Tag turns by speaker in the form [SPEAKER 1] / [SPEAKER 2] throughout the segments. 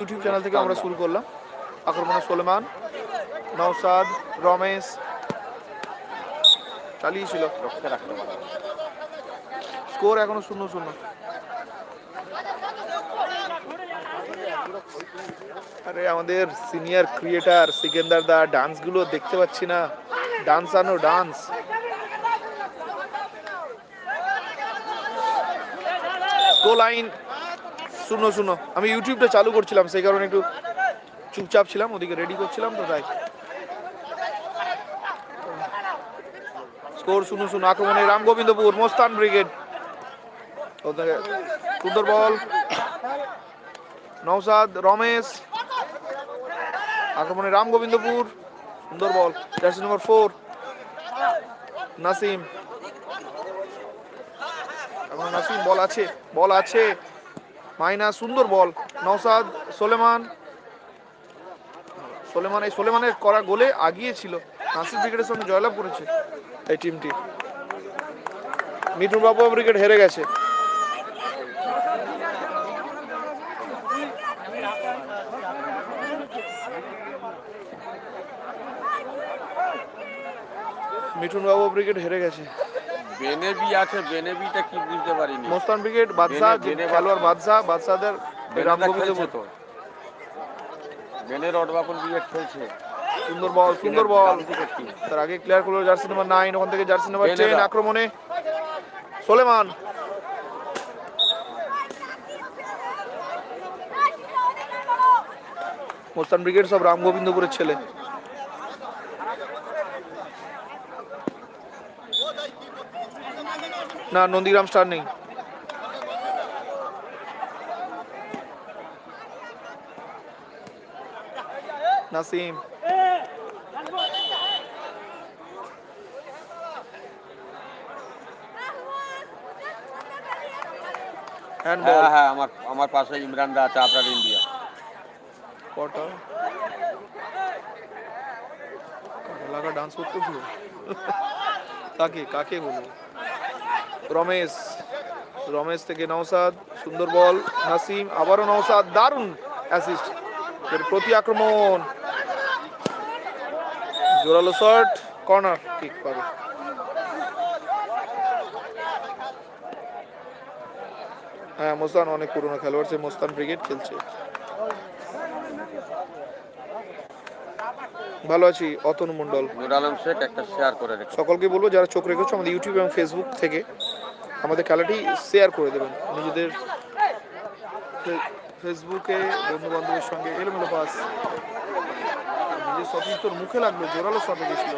[SPEAKER 1] YouTube channel থেকে আমরা শুরু করলাম। আক্রমণে সোলেমান, নওসাদ, রমেশ। চালিয়েছিল স্কোর এখনও শূন্য শূন্য। আরে আমাদের সিনিয়র ক্রিয়েটার সিকেন্দার দা, ডান্সগুলো দেখতে পাচ্ছি না। ডান্স আনো, ডান্স। Score line. শূন্য শূন্য আমি ইউটিউবটা চালু করছিলাম, সেই কারণে একটু চুপচাপ ছিলাম, ওদিকে রেডি করছিলাম, তো তাই। স্কোর শুনো শুনো আক্রমণে রাম গোবিন্দপুর মোস্তান ব্রিগেড সুন্দর বল। নৌসাদ রমেশ। আক্রমণে রাম গোবিন্দপুর সুন্দর ball. Jersey number four Nasim. এখন নাসিম, বল আছে বল আছে। মাইনা, সুন্দর বল। নৌসাদ সোলেমান। সোলেমান, এই সোলেমানের করা গোলে আগিয়ে ছিল নাসির ব্রিগেডের সঙ্গে জয়লাভ করেছে এই টিমটি। মিঠুন বাবু ব্রিগেড হেরে গেছে। মিঠুন বাবু ব্রিগেড হেরে গেছে।
[SPEAKER 2] বেনেবি আছে বেনেবিটা কি বুঝতে পারিনি।
[SPEAKER 1] মোস্তান ব্রিগেড বাদশাহ
[SPEAKER 2] বেনে-
[SPEAKER 1] খেলোয়াড় বাদশাহ।
[SPEAKER 2] বেনেটা
[SPEAKER 1] গোবিন্দ
[SPEAKER 2] খেলছে তো।
[SPEAKER 1] সুন্দর বল সুন্দর বল। তার আগে ক্লিয়ার করল জার্সি নাম্বার নাইন ওখান থেকে জার্সি নাম্বার। টেন আক্রমণে। সোলেমান। মোস্তান ব্রিগেড সব রাম গোবিন্দপুরের ছেলে। না নন্দীগ্রাম স্টার নেই নাসিম হ্যান্ড বল
[SPEAKER 2] হ্যাঁ হ্যাঁ আমার আমার পাশে ইমরান দা আছে আপনার ইন্ডিয়া
[SPEAKER 1] কটা লাগা ডান্স করতে পুরো কাকে কাকে বলব রমেশ রমেশ থেকে নওসাদ সুন্দর বল নাসিম আবারও নওসাদ দারুণ অ্যাসিস্ট এর প্রতি আক্রমণ। জোরালো শট কর্নার কিক পাবে। হ্যাঁ মোস্তান অনেক পুরনো খেলোয়াড় সে মোস্তান ব্রিগেড খেলছে। ভালো আছি অতনু মণ্ডল।
[SPEAKER 2] নুর আলম শেখ একটা শেয়ার করে
[SPEAKER 1] সকলকে বলব যারা চোখ রেখেছো আমাদের ইউটিউব এবং ফেসবুক থেকে আমাদের খেলাটি শেয়ার করে দেবেন। নিজেদের ফেসবুকে বন্ধু বান্ধবের সঙ্গে এলোমেলো পাস নিজের তোর মুখে লাগল, জোরালো শটে গেছিল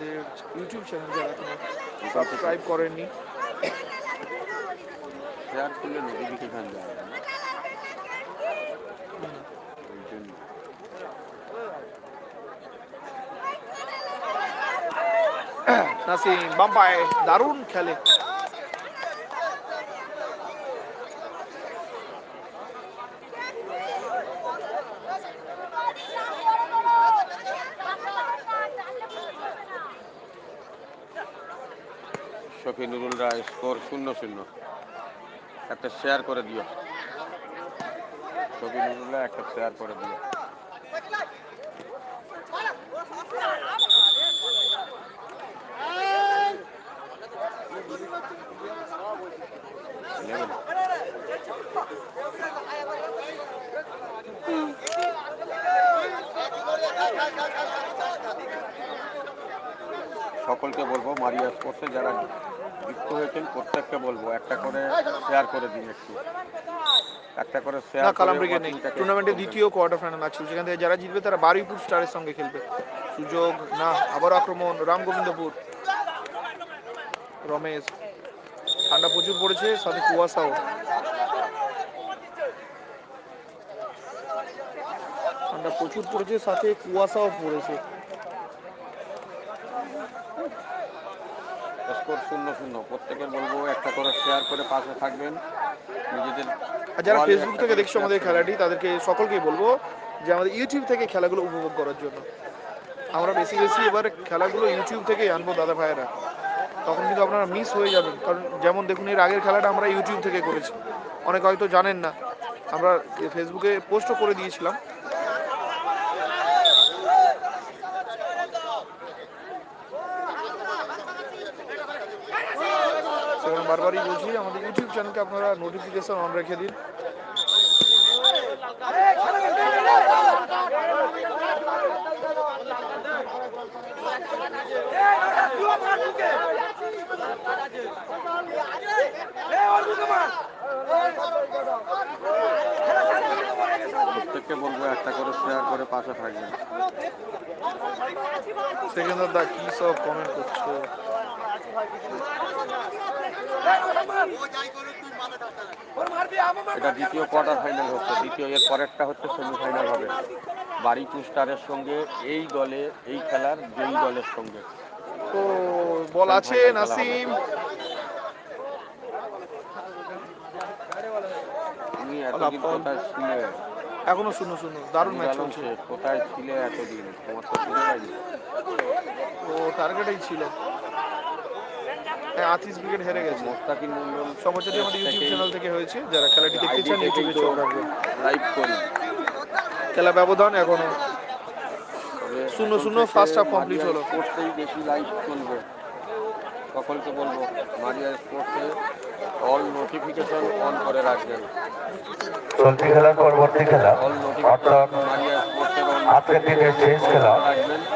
[SPEAKER 1] আমাদের ইউটিউব চ্যানেল যারা এখনও সাবস্ক্রাইব করেননি।
[SPEAKER 2] শেয়ার করলে নোটিফিকেশন যায় না।
[SPEAKER 1] নাসিম বাম্পায় দারুণ খেলে।
[SPEAKER 2] শফি নুরুল রায় স্কোর শূন্য শূন্য। একটা শেয়ার করে দিও। শফি নুরুল রায় একটা শেয়ার করে দিও। সকলকে বলব মারিয়া স্পোর্টসে যারা যুক্ত হয়েছেন প্রত্যেককে বলব একটা করে শেয়ার করে দিন একটু। একটা করে শেয়ার
[SPEAKER 1] না কালাম ব্রিগেড নেই টুর্নামেন্টের দ্বিতীয় কোয়ার্টার ফাইনাল ম্যাচ সেখান থেকে যারা জিতবে তারা বারুইপুর স্টারের সঙ্গে খেলবে। সুযোগ না আবার আক্রমণ রাম গোবিন্দপুর রমেশ ঠান্ডা প্রচুর পড়েছে সাথে কুয়াশাও। ঠান্ডা প্রচুর পড়েছে সাথে কুয়াশাও পড়েছে।
[SPEAKER 2] স্কোর শূন্য শূন্য। প্রত্যেকের বলব একটা করে শেয়ার করে পাশে থাকবেন। নিজেদের
[SPEAKER 1] যারা ফেসবুক থেকে দেখছ আমাদের খেলাটি তাদেরকে সকলকেই বলব যে আমাদের ইউটিউব থেকে খেলাগুলো উপভোগ করার জন্য। আমরা বেশি বেশি এবার খেলাগুলো ইউটিউব থেকে আনব দাদা ভাইয়েরা। তখন কিন্তু আপনারা মিস হয়ে যাবেন। কারণ যেমন দেখুন এর আগের খেলাটা আমরা ইউটিউব থেকে করেছি। অনেকে হয়তো জানেন না। আমরা ফেসবুকে পোস্টও করে দিয়েছিলাম। বারবারই বলছি আমাদের ইউটিউব চ্যানেলকে আপনারা নোটিফিকেশন অন রেখে দিন।
[SPEAKER 2] প্রত্যেককে বলব একটা করে শেয়ার করে পাশে থাকবেন।
[SPEAKER 1] সেকেন্দার দা কি সব কমেন্ট করছ।
[SPEAKER 2] এটা দ্বিতীয় কোয়ার্টার ফাইনাল হচ্ছে দ্বিতীয় এর পরেরটা হচ্ছে সেমিফাইনাল হবে। বাড়িপুর স্টারের সঙ্গে এই দলে এই খেলার যেই দলের সঙ্গে।
[SPEAKER 1] তো বল আছে নাসিম। এখনও শূন্য শূন্য। দারুণ ম্যাচ চলছে।
[SPEAKER 2] কোথায় ছিলে এতদিন? তোমার তো ছিলে
[SPEAKER 1] তো টার্গেটেই ছিল হ্যাঁ আতিস উইকেট হেরে গেছে।
[SPEAKER 2] মোস্তাকিম মন্ডল
[SPEAKER 1] সমাচারটি আমাদের ইউটিউব চ্যানেল থেকে হয়েছে যারা খেলাটি দেখতে চান ইউটিউবে চোখ রাখবেন।
[SPEAKER 2] লাইভ করি
[SPEAKER 1] খেলা ব্যবধান
[SPEAKER 2] এখনও
[SPEAKER 1] শূন্য শূন্য half complete
[SPEAKER 2] মারিয়া
[SPEAKER 1] হলো।
[SPEAKER 2] স্পোর্টসেই বেশি লাইভ চলবে সকলকে বলব মারিয়া স্পোর্টসে অল নোটিফিকেশন অন করে রাখবেন।
[SPEAKER 3] চলতি খেলার পরবর্তী খেলা
[SPEAKER 2] অল নোটিফিকেশন
[SPEAKER 3] আজকের দিনের শেষ খেলা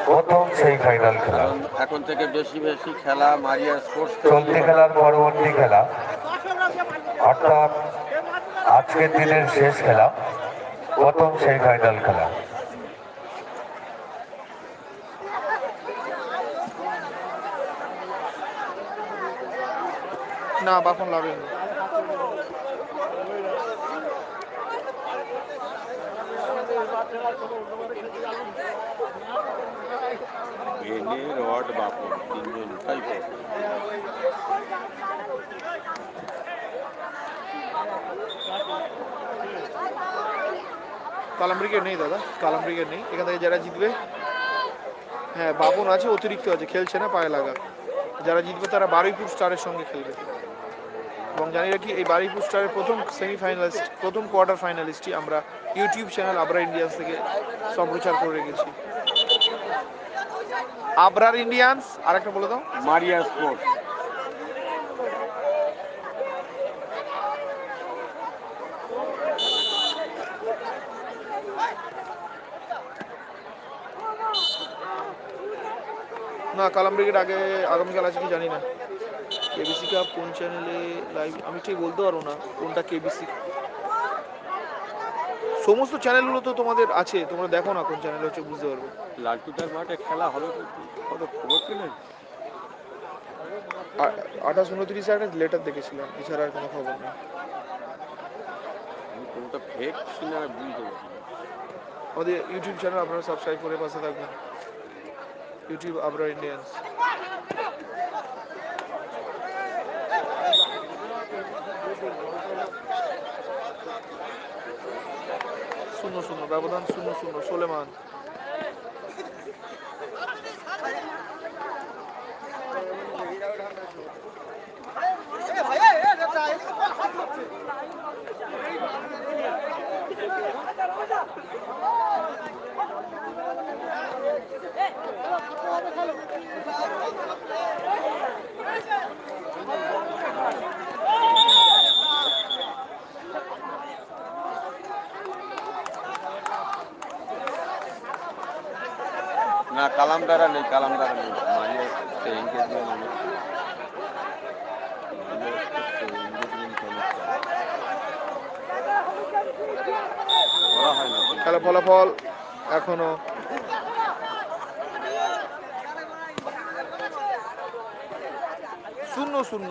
[SPEAKER 3] প্রথম সেই ফাইনাল খেলা।
[SPEAKER 2] এখন থেকে বেশি বেশি খেলা মারিয়া স্পোর্টস
[SPEAKER 3] চলতি খেলার পরবর্তী খেলা। অর্থাৎ আজকের দিনের শেষ খেলা প্রথম সেই ফাইনাল খেলা।
[SPEAKER 1] না বাপন লাগেনি কালাম ব্রিগেড নেই, দাদা? কালাম ব্রিগেড নেই? এখান থেকে যারা জিতবে হ্যাঁ বাপন আছে, অতিরিক্ত আছে, খেলছে না, পায়ে লাগা। যারা জিতবে, তারা বারুইপুর স্টারের সঙ্গে খেলবে। এবং জানি রাখি এই বারুইপুর স্টারের প্রথম সেমিফাইনালিস্ট, প্রথম কোয়ার্টার ফাইনালিস্টটি আমরা ইউটিউব চ্যানেল আবরা ইন্ডিয়ান্স থেকে সম্প্রচার করে রেখেছি। আবরার ইন্ডিয়ান্স আর একটা বলে দাও।
[SPEAKER 2] মারিয়া স্পোর্টস
[SPEAKER 1] না কালাম ব্রিগেড আগে আগামীকাল আছে কি জানি না। কেবিসি কাপ কোন চ্যানেলে লাইভ আমি ঠিক বলতে পারব না কোনটা কেবিসি সমস্ত চ্যানেলগুলো তো তোমাদের আছে তোমরা দেখো না কোন চ্যানেল হচ্ছে বুঝতে পারবে।
[SPEAKER 2] লালটুটার মাঠে খেলা হবে কত খবর পেলেন?
[SPEAKER 1] আঠাশ উনত্রিশে একটা লেটার দেখেছিলাম এছাড়া আর কোনো খবর নেই।
[SPEAKER 2] কোনটা ফেক বুঝতে পারছি।
[SPEAKER 1] আমাদের ইউটিউব চ্যানেল আপনারা সাবস্ক্রাইব করে পাশে থাকবেন। ইউটিউব আবরা ইন্ডিয়ান্স শূন্য শূন্য ব্যবধান শূন্য শূন্য সোলেমান
[SPEAKER 2] না কালামদারা নেই কালামদারা নেই।
[SPEAKER 1] খেলা ফলাফল এখনও শূন্য শূন্য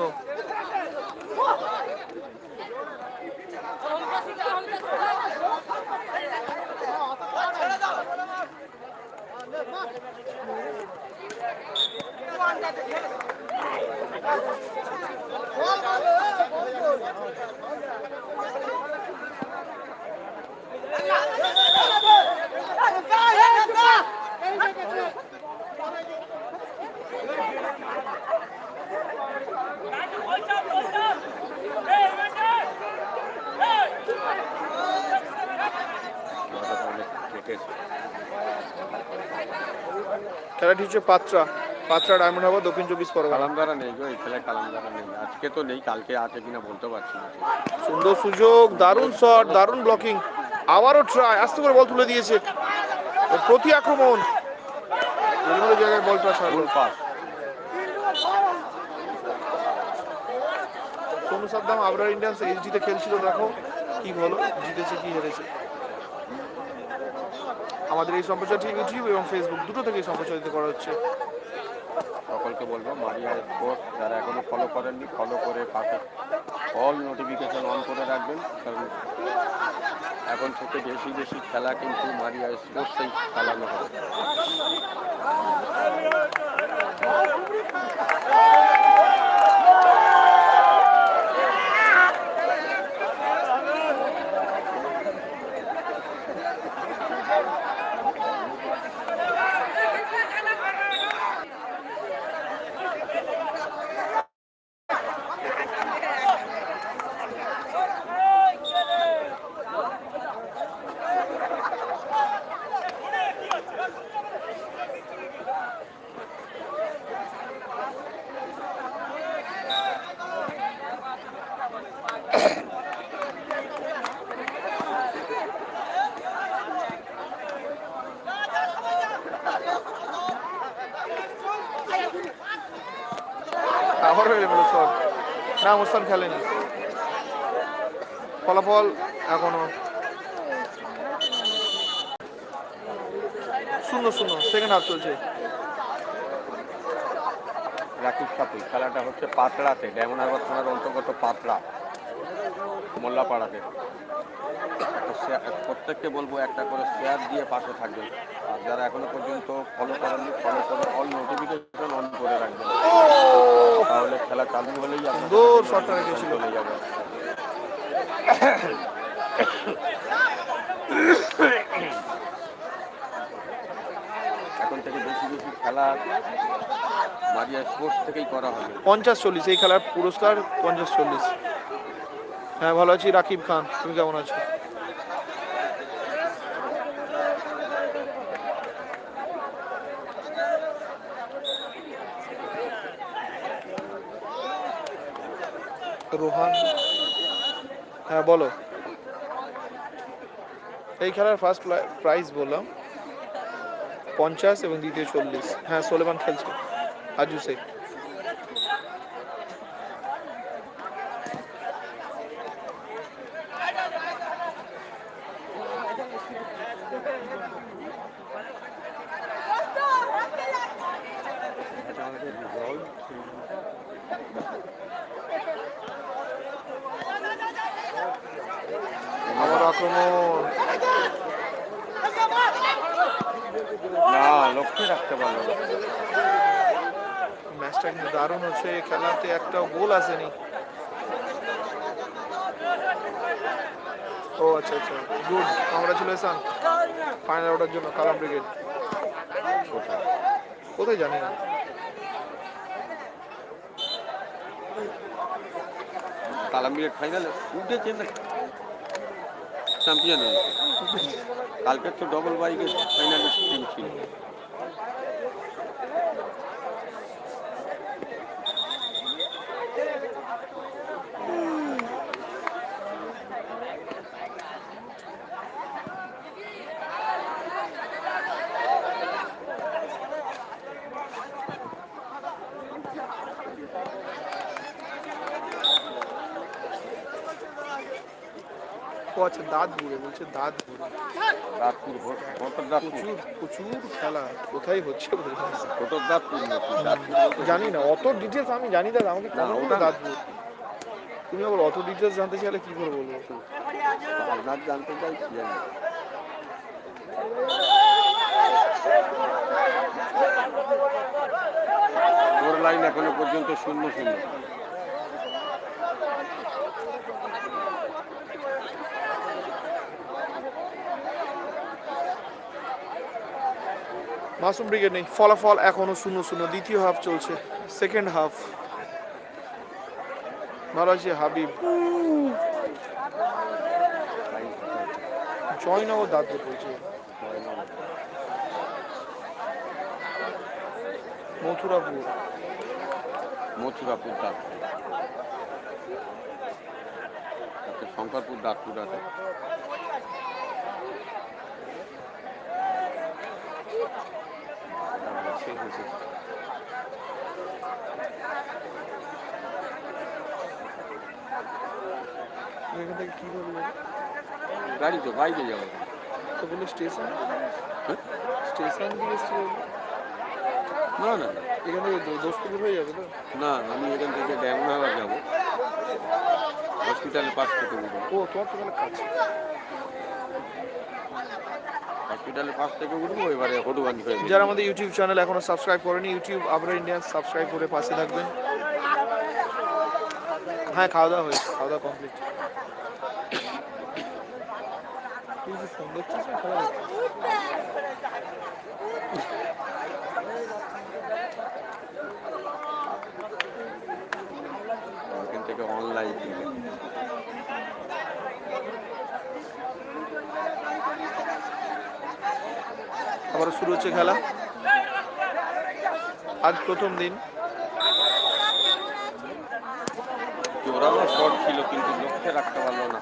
[SPEAKER 1] খেলাটি হচ্ছে পাত্রা। পাত্রা ডায়মন্ড হারবার দক্ষিণ চব্বিশ পরগনা।
[SPEAKER 2] কালামদারা নেই গো এই খেলায় কালামদারা নেই। আজকে তো নেই কালকে আছে কিনা বলতে পারছি না।
[SPEAKER 1] সুন্দর সুযোগ দারুণ শট দারুণ ব্লকিং আবারও ট্রাই আস্তে করে বল তুলে দিয়েছে। প্রতি আক্রমণ। এলিমেন্টের জায়গায় বলটা
[SPEAKER 2] full pass
[SPEAKER 1] Sonu Saddam Abrar Indians এইচডিতে খেলছিল দেখো কি বলো জিতেছে কি হেরেছে। আমাদের এই সম্প্রচারটি ইউটিউব এবং ফেসবুক দুটো থেকেই সম্প্রচারিত করা হচ্ছে।
[SPEAKER 2] সকলকে বলব, মারিয়া স্পোর্টস, যারা এখনও ফলো করেননি ফলো করে পাশে অল নোটিফিকেশন অন করে রাখবেন, কারণ এখন থেকে বেশি বেশি খেলা কিন্তু মারিয়া স্পোর্টসেই চালানো হবে
[SPEAKER 1] আবারও হেরে গেল শট না মুস্তান খেলেনি ফলাফল এখনও শূন্য শূন্য সেকেন্ড হাফ চলছে।
[SPEAKER 2] রাকিব সাপুই খেলাটা হচ্ছে পাতড়াতে ডায়মন্ড হারবার থানার অন্তর্গত পাতড়া মোল্লাপাড়াতে। প্রত্যেককে বলব একটা করে শেয়ার দিয়ে পাশে থাকবেন। আর যারা এখনও পর্যন্ত ফলো করেননি ফলো করে অল নোটিফিকেশন অন করে রাখবেন। তাহলে খেলা চালু হলেই
[SPEAKER 1] সুন্দর শটটা রেখেছিল।
[SPEAKER 2] চলে যাবে। বেশি বেশি খেলা মারিয়া থেকেই করা
[SPEAKER 1] পঞ্চাশ চল্লিশ, এই খেলার পুরস্কার পঞ্চাশ চল্লিশ। হ্যাঁ ভালো আছি, রাকিব খান, তুমি কেমন আছো? রোহান হ্যাঁ বলো। এই খেলার ফার্স্ট প্রাইজ বললাম। পঞ্চাশ এবং দ্বিতীয় চল্লিশ। হ্যাঁ সোলেমান খেলছে। আজু শেখ আবার আক্রমণ
[SPEAKER 2] না লক্ষ্যে রাখতে পারল না
[SPEAKER 1] ম্যাচটা কিন্তু দারুণ হচ্ছে খেলাতে একটা গোল আসেনি ও আচ্ছা আচ্ছা গুড কংগ্রাচুলেশন ফাইনাল ওঠার জন্য কালাম ব্রিগেড
[SPEAKER 2] কোথায়
[SPEAKER 1] কোথায় জানি না
[SPEAKER 2] কালাম্বিয়ার ফাইনালে উঠেছে না? চ্যাম্পিয়ন হয়েছে। কালকে তো ডবল বাইকের ফাইনালে টিম ছিল।
[SPEAKER 1] ও আচ্ছা দাঁত বুড়ে বলছে দাঁত
[SPEAKER 2] দাঁতপুর দাঁতপুর
[SPEAKER 1] প্রচুর প্রচুর খেলা কোথায় হচ্ছে বলে জানি না।
[SPEAKER 2] দাঁতপুর দাঁতপুর
[SPEAKER 1] জানি অত ডিটেলস আমি জানি দাদা আমাকে
[SPEAKER 2] ওটা।
[SPEAKER 1] দাঁত বুড়ে তুমি আবার অত ডিটেলস জানতে চাইলে কি করে বলব
[SPEAKER 2] আপনার জানতে চাই কি জানি ওর লাইন এখনও পর্যন্ত শূন্য শূন্য
[SPEAKER 1] মাসুম ব্রিগেড নেই। ফলাফল এখনও শূন্য শূন্য। দ্বিতীয় হাফ চলছে। সেকেন্ড হাফ ভালো আছে, হাবিব। জয়নগর দাঁত পড়ছে। মথুরাপুর।
[SPEAKER 2] মথুরাপুর দাঁতপুর শঙ্করপুর দাঁতপুর আছে
[SPEAKER 1] শেষ হয়েছে এখান থেকে কি করব
[SPEAKER 2] গাড়ি তো বাইরে যাব।
[SPEAKER 1] তো বলে স্টেশন?
[SPEAKER 2] হ্যাঁ?
[SPEAKER 1] স্টেশন দিয়ে।
[SPEAKER 2] না না
[SPEAKER 1] এখান থেকে দো- দোস্তপুর হয়ে যাবে তো?
[SPEAKER 2] না আমি এখান থেকে ড্যামনাগার যাব। হসপিটালের পাশ থেকে
[SPEAKER 1] ও তোমার তো কাছে।
[SPEAKER 2] হসপিটালের পাশ থেকে উঠবো, এবারে হটুগঞ্জ হয়ে।
[SPEAKER 1] যারা আমাদের ইউটিউব চ্যানেল এখনও সাবস্ক্রাইব করেনি, ইউটিউব আবরা ইন্ডিয়ান, সাবস্ক্রাইব করে পাশে থাকবেন। হ্যাঁ খাওয়া দাওয়া হয়েছে, খাওয়া দাওয়া কমপ্লিট তুই কি ফোন দেখছিস না খেলা দেখছিস?
[SPEAKER 2] এখান থেকে অনলাইন
[SPEAKER 1] আবারও শুরু হচ্ছে খেলা। আজ প্রথম দিন।
[SPEAKER 2] জোরালো শট ছিল কিন্তু লক্ষ্যে রাখতে পারল না।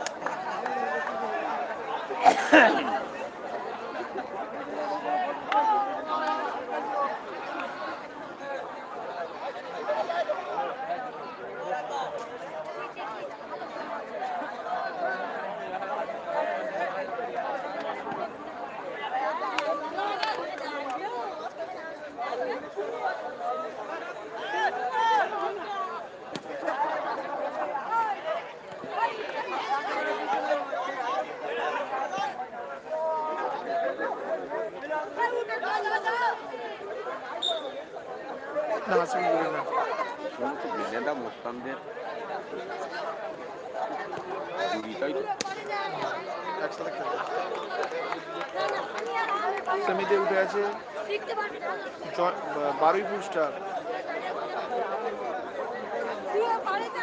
[SPEAKER 2] মুস্তানদের
[SPEAKER 1] সেমিতে উঠে আছে বারুইপুর স্টার
[SPEAKER 4] তুই বাড়িতে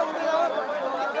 [SPEAKER 4] আয়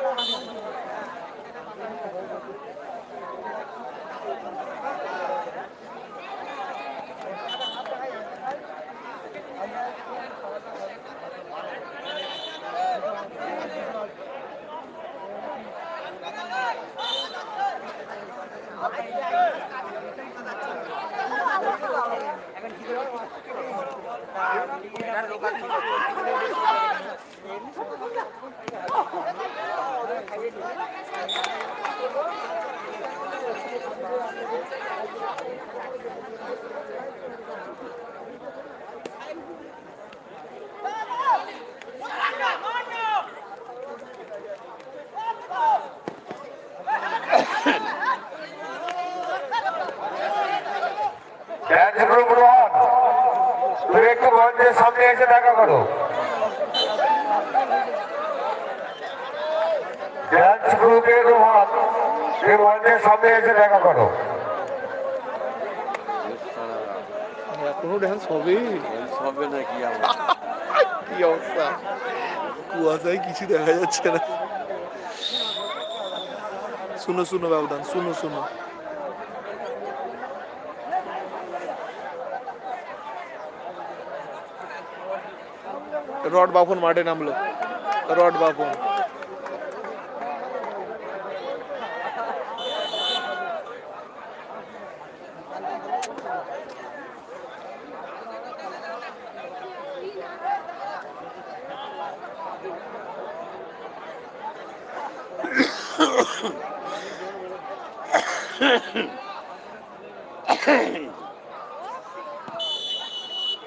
[SPEAKER 3] এসে দেখা করো। ড্যান্স গ্রুপের রোহন তুমি মঞ্চের সামনে এসে দেখা করো।
[SPEAKER 1] এখনও ড্যান্স হবেই?
[SPEAKER 2] হবে?
[SPEAKER 1] কি অবস্থা? কুয়াশায় কিছু দেখা যাচ্ছে না। শুনো শুনো ব্যবধান শুনো শুনো। রড বাপন মাঠে নামলো রড বাপন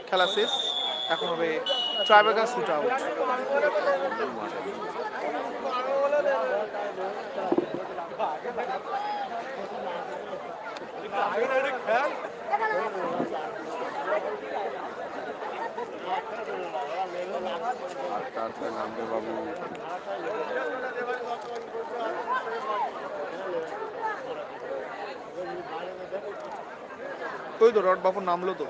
[SPEAKER 1] খেলা শেষ এখন হবে ট্রাইবেকার শুট আউট
[SPEAKER 2] বাবু
[SPEAKER 1] ওই তো রড বাপুর নামলো তো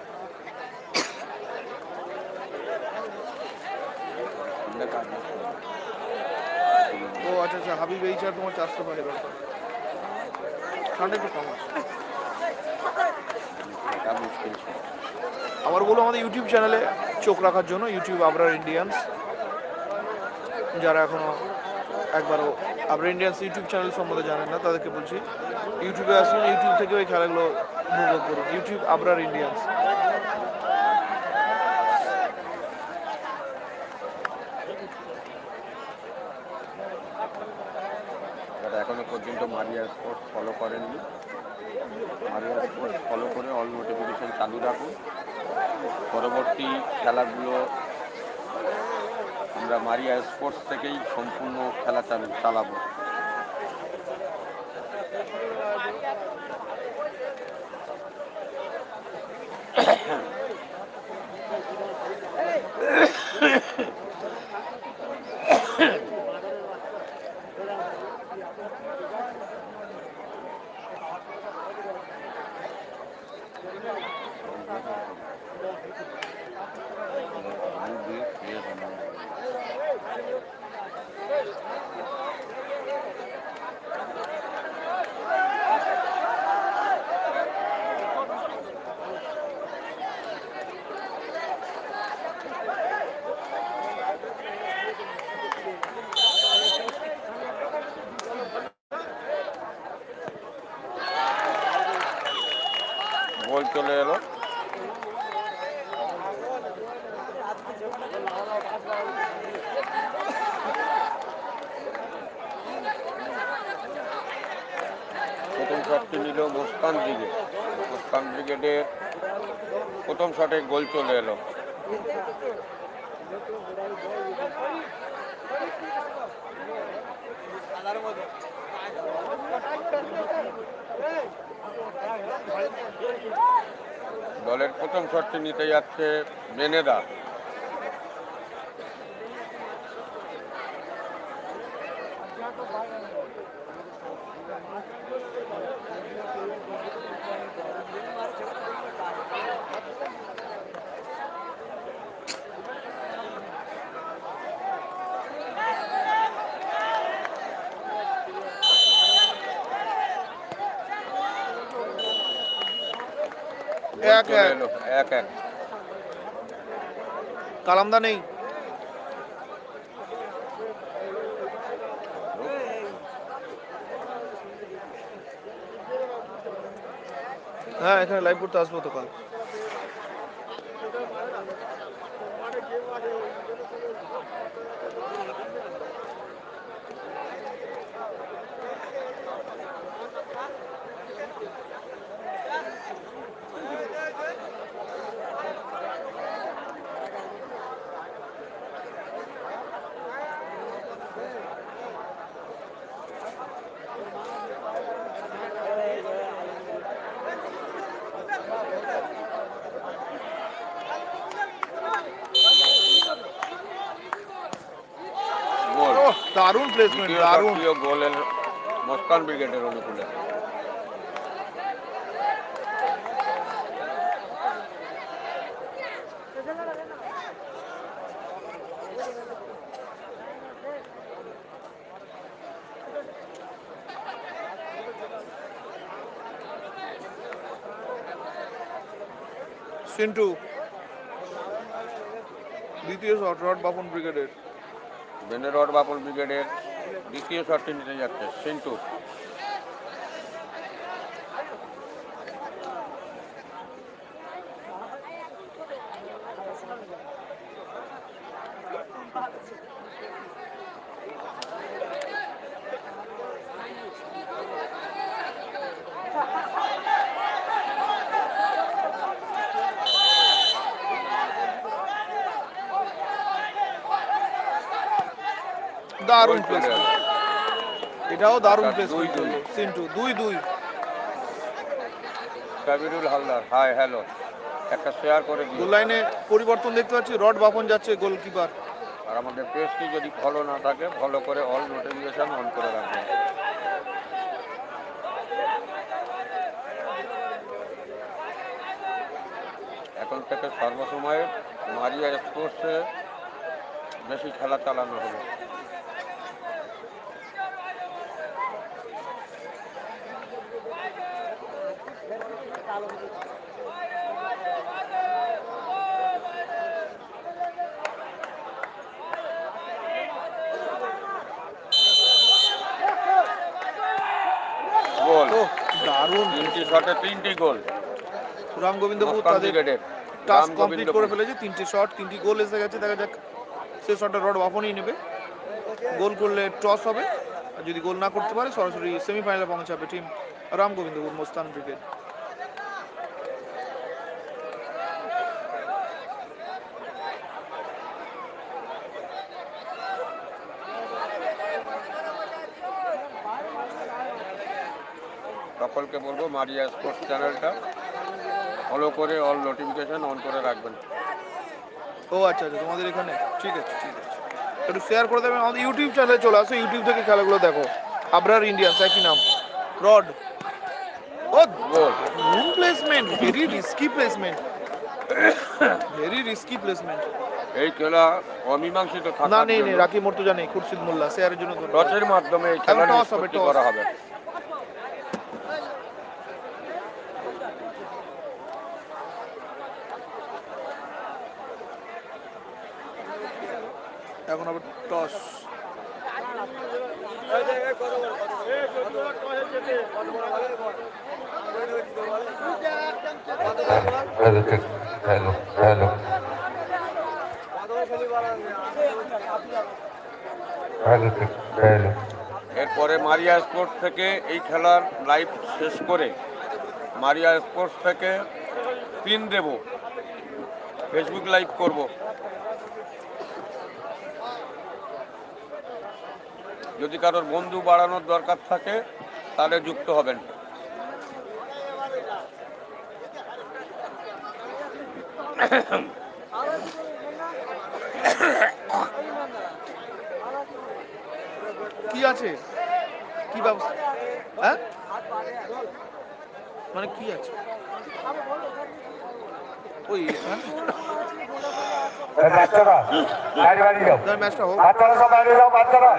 [SPEAKER 2] আমরা কাজ করতে হবে।
[SPEAKER 1] ও আচ্ছা আচ্ছা হাবিব এই চার তোমার চারশো পারে ব্যাপার ঠান্ডা একটু কম আছে। আবার বলো আমাদের ইউটিউব চ্যানেলে চোখ রাখার জন্য ইউটিউব আবরার ইন্ডিয়ান্স যারা এখনও একবারও আবরার ইন্ডিয়ান্স ইউটিউব চ্যানেল সম্বন্ধে জানেন না তাদেরকে বলছি ইউটিউবে আসুন ইউটিউব থেকে ওই খেলাগুলো উপভোগ করুন। ইউটিউব আবরার ইন্ডিয়ান্স
[SPEAKER 2] যারা এখনও পর্যন্ত মারিয়া স্পোর্টস ফলো করেননি মারিয়া স্পোর্টস ফলো করে অল নোটিফিকেশন চালু রাখুন পরবর্তী খেলাগুলো আমরা স্পোর্টস থেকেই সম্পূর্ণ খেলা চালু চালাবো গোল চলে এলো প্রথম শটটি নিল মুস্কান ব্রিগেড মুস্কান ব্রিগেডের প্রথম শটে গোল চলে এলো। দলের প্রথম শটটি নিতে যাচ্ছে বেনেদা গোল
[SPEAKER 1] এক
[SPEAKER 2] চলে
[SPEAKER 1] এক
[SPEAKER 2] এক।
[SPEAKER 1] কালামদা নেই। হ্যাঁ এখানে লাইভ করতে আসব তো কাল
[SPEAKER 2] গোল
[SPEAKER 1] ওহ দারুণ প্লেসমেন্ট দারুণ।
[SPEAKER 2] গোলের মস্কান ব্রিগেডের অনুকূলে।
[SPEAKER 1] সিন্টু দ্বিতীয় শট রড বাপন ব্রিগেডের।
[SPEAKER 2] বেনেরড বাপল ব্রিগেডের দ্বিতীয় শটটি নিতে যাচ্ছে সিন্টু
[SPEAKER 1] দারুণ
[SPEAKER 2] গোল
[SPEAKER 1] প্লেস
[SPEAKER 2] চলে এলো।
[SPEAKER 1] এটাও দারুণ প্লেস
[SPEAKER 2] দুই দুই।
[SPEAKER 1] সিন্টু দুই দুই।
[SPEAKER 2] Kabirul Haldar hi hello. একটা শেয়ার করে
[SPEAKER 1] গোল লাইনে পরিবর্তন দেখতে পাচ্ছি। রড বাপন যাচ্ছে গোলকিপার
[SPEAKER 2] আর আমাদের পেজটি যদি ফলো না থাকে ফলো করে অল নোটিফিকেশন অন করে রাখবেন এখন থেকে সর্বসময়ে মারিয়া স্পোর্টসে বেশি খেলা চালানো হবে। গোল।
[SPEAKER 1] দারুণ।
[SPEAKER 2] তিনটি শটে তিনটি গোল।
[SPEAKER 1] রাম গোবিন্দপুর তাদের টাস্ক কমপ্লিট করে ফেলেছে। তিনটি শট তিনটি গোল এসে গেছে। দেখা যাক সে শটটা রড বাপনই নেবে। গোল করলে টস হবে। আর যদি গোল না করতে পারে সরাসরি সেমিফাইনালে পৌঁছাবে টিম রাম গোবিন্দপুর মোস্তান ব্রিগেড
[SPEAKER 2] সকলকে বলব মারিয়া স্পোর্টস চ্যানেলটা ফলো করে অল নোটিফিকেশন অন করে রাখবেন।
[SPEAKER 1] ও আচ্ছা আচ্ছা তোমাদের এখানে? ঠিক আছে ঠিক আছে। একটু শেয়ার করে দেবেন। আমাদের ইউটিউব চ্যানেলে চলে আসো ইউটিউব থেকে খেলাগুলো দেখো। আবরার ইন্ডিয়ান্স একই নাম। রড ও room placement very risky placement very risky placement
[SPEAKER 2] এই খেলা অমীমাংসিত
[SPEAKER 1] না নেই নেই
[SPEAKER 2] জন্য
[SPEAKER 1] রাকি মর্তুজা নেই খুরশিদ মোল্লা শেয়ারের জন্য।
[SPEAKER 2] টসের মাধ্যমে এই খেলা করা হবে
[SPEAKER 1] এখন আবার টস
[SPEAKER 3] হ্যালো হ্যালো
[SPEAKER 2] এরপরে মারিয়া স্পোর্টস থেকে এই খেলার লাইভ শেষ করে মারিয়া স্পোর্টস থেকে পিন দেব। ফেসবুক লাইভ করব। যদি কারোর বন্ধু বাড়ানোর দরকার থাকে তাহলে যুক্ত হবেন।
[SPEAKER 1] কি আছে? কি ব্যবস্থা? হ্যাঁ? মানে কি আছে? ওই হ্যাঁ?
[SPEAKER 3] বাচ্চারা বাইরে বাড়ি যাও।
[SPEAKER 1] ম্যাচটা হোক
[SPEAKER 3] বাচ্চারা সব বাইরে যাও বাচ্চারা।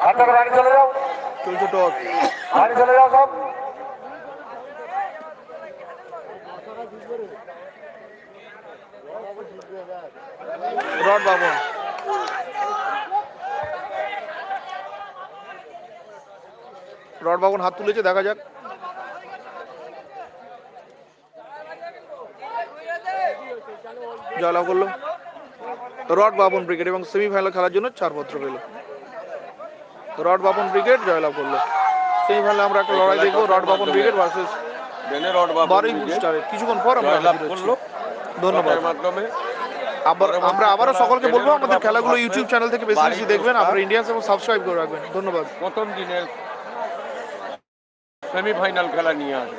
[SPEAKER 3] বাচ্চারা বাড়ি চলে যাও।
[SPEAKER 1] চলছে টস।
[SPEAKER 3] বাড়ি চলে যাও সব।
[SPEAKER 1] রড বাবন রড বাবন হাত তুলেছে দেখা যাক। জয়লাভ করল। রড বাবন ক্রিকেট এবং সেমিফাইনাল খেলার জন্য ছাড়পত্র পেল। রড বাপন ব্রিগেড জয়লাভ করল। সেমিফাইনালে আমরা একটা লড়াই দেখব রড বাপন ব্রিগেড ভার্সেস স্টারের কিছুক্ষণ পর আমরা ধন্যবাদ।
[SPEAKER 2] মাধ্যমে।
[SPEAKER 1] আবার আমরা আবারও সকলকে বলব আমাদের খেলাগুলো ইউটিউব চ্যানেল থেকে বেশি বেশি দেখবেন আপনার ইন্ডিয়ান্স এবং সাবস্ক্রাইব করে রাখবেন। ধন্যবাদ।
[SPEAKER 2] প্রথম দিনের সেমিফাইনাল খেলা নিয়ে আসব।